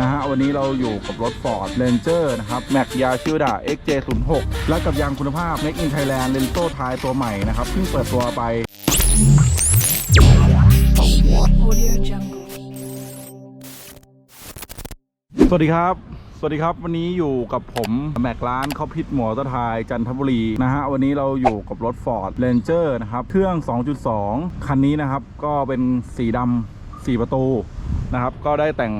นะฮะวันนี้เราอยู่กับรถ Ford Ranger นะครับ แม็กยาชิวดา XJ06 และกับยางคุณภาพ Make in Thailand เลนโซทายตัวใหม่นะครับเพิ่งเปิดตัวไป Audio Jungle. สวัสดีครับ สวัสดีครับ วันนี้อยู่กับผม แม็กร้านเขาพิษหมอตะทายจันทบุรีนะฮะวันนี้เราอยู่กับรถ Ford Ranger นะครับ เครื่อง 2.2 คันนี้นะครับ ก็เป็นสีดำ4 ประตู นะครับ ก็ได้แต่ง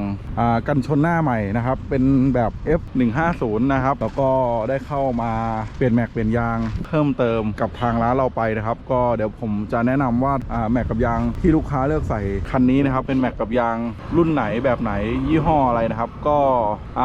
กันชนหน้าใหม่นะครับ เป็นแบบ F150 นะครับ แล้วก็ได้เข้ามาเปลี่ยนแม็กเปลี่ยนยางเพิ่มเติมกับทางร้านเราไปนะครับ ก็เดี๋ยวผมจะแนะนำว่าอ่าแม็กกับยางที่ลูกค้าเลือกใส่คันนี้นะครับ เป็นแม็กกับยางรุ่นไหนแบบไหนยี่ห้ออะไรนะครับ ก็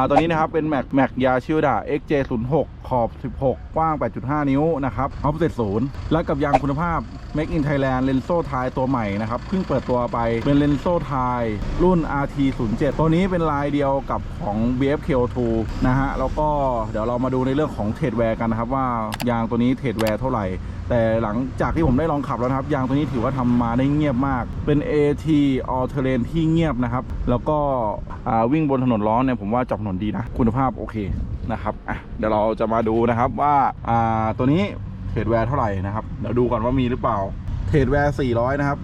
ตัวนี้นะครับเป็นแม็กแม็กยาชิวดา XJ06 ขอบ 16 กว้าง 8.5 นิ้วนะครับออฟเซ็ตศูนย์และกับยางคุณภาพ Make in Thailand เลนโซทายตัวใหม่นะครับเพิ่งเปิดตัวไปเป็นเลนโซทายรุ่น RT07 ตัวนี้เป็นลายเดียวกับของ BFK 2 นะฮะแล้วก็เดี๋ยวเรามาดูในเรื่องของเทรดแวร์กันนะครับว่ายางตัวนี้เทรดแวร์เท่าไหร่ แต่หลังจากที่ผมได้ลองขับแล้วนะครับ ยางตัวนี้ถือว่าทำมาได้เงียบมาก เป็น AT All Terrain ที่เงียบนะครับ แล้วก็วิ่งบนถนนร้อนเนี่ยผมว่าจับถนนดีนะ คุณภาพโอเคนะครับอะเดี๋ยวเราจะมาดูนะครับว่าตัวนี้เทรดแวร์เท่าไหร่นะครับ เดี๋ยวดูก่อนว่ามีหรือเปล่า เทรดแวร์ 400 นะครับ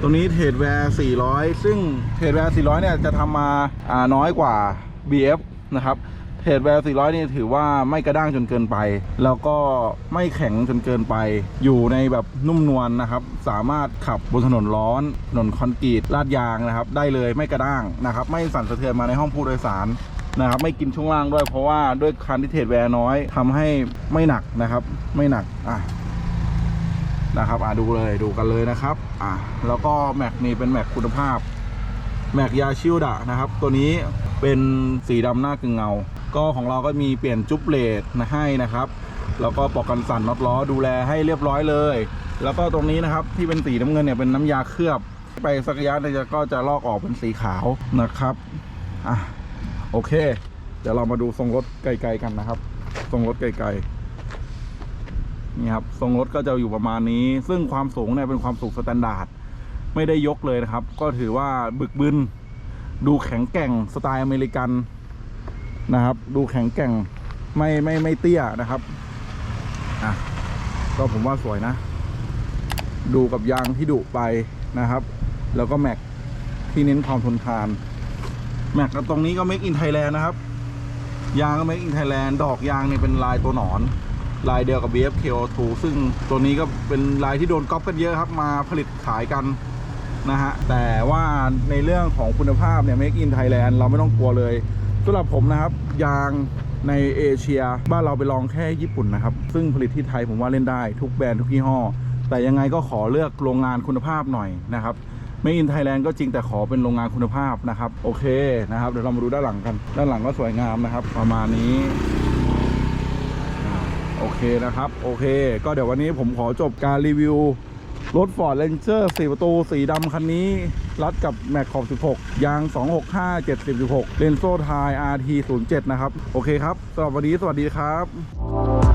ตัวนี้เทรดแวร์ 400 ซึ่งเทรดแวร์ 400 เนี่ยจะทำมาอ่าน้อยกว่า BF นะครับ เทรดแวร์400 นี่ถือว่าไม่กระด้างจนเกินไป แล้วก็ไม่แข็งจนเกินไป อยู่ในแบบนุ่มนวลนะครับ สามารถขับบนถนนร้อนถนนคอนกรีตลาดยางนะครับ ได้เลยไม่กระด้างนะครับ ไม่สั่นสะเทือนมาในห้องผู้โดยสารนะครับ ไม่กินช่วงล่างด้วยเพราะว่าด้วยคันที่เทรดแวร์น้อยทำให้ไม่หนักนะครับ ไม่หนักอะนะครับอะดูเลยดูกันเลยนะครับอะแล้วก็แม็กนี่เป็นแม็กคุณภาพแม็กยาชิวดะนะครับ ตัวนี้เป็นสีดำหน้ากึ่งเงา ก็ของเราก็มีเปลี่ยนจุ๊บเลดนะให้นะครับ แล้วก็ปอกกันสั่นน็อตล้อดูแลให้เรียบร้อยเลย แล้วก็ตรงนี้นะครับที่เป็นสีน้ำเงินเนี่ยเป็นน้ำยาเคลือบ ไปสักระยะหนึงจะก็จะลอกออกเป็นสีขาวนะครับอะโอเค เดี๋ยวเรามาดูทรงรถไกลๆกันนะครับ ทรงรถไกลๆนี่ครับทรงรถก็จะอยู่ประมาณนี้ ซึ่งความสูงเนี่ยเป็นความสูงสแตนดาร์ดไม่ได้ยกเลยนะครับ ก็ถือว่าบึกบึนดูแข็งแกร่งสไตล์อเมริกัน นะครับ ดูแข็งแกร่งไม่ไม่ไม่เตี้ยนะครับอะก็ผมว่าสวยนะ ดูกับยางที่ดุไปนะครับ แล้วก็แม็กที่เน้นความทนทาน แม็กตรงนี้ก็ Make in Thailand นะครับ ยางก็ Make in Thailand ดอกยางเนี่ยเป็นลายตัวหนอน ลายเดียวกับ BFKO2 ซึ่งตัวนี้ก็เป็นลายที่โดนก๊อปกันเยอะครับ มาผลิตขายกันนะฮะแต่ว่าในเรื่องของคุณภาพเนี่ย Make in Thailand เราไม่ต้องกลัวเลย สำหรับผมนะครับยางในเอเชียบ้านเราไปลองแค่ญี่ปุ่นนะครับ ซึ่งผลิตที่ไทยผมว่าเล่นได้ ทุกแบรนด์ทุกยี่ห้อ แต่ยังไงก็ขอเลือกโรงงานคุณภาพหน่อยนะครับ Make in Thailand ก็จริงแต่ขอเป็นโรงงานคุณภาพนะครับ โอเคนะครับ เดี๋ยวเรามาดูด้านหลังกัน ด้านหลังก็สวยงามนะครับ ประมาณนี้โอเคนะครับ โอเค ก็เดี๋ยววันนี้ผมขอจบการรีวิว รถ Ford Ranger 4 ประตู สีดำคันนี้ รัดกับแม็กขอบ 16 ยาง 265 70 16เลนโซ่ไทย RT 07 นะครับ โอเคครับสำหรับวันนี้สวัสดีครับ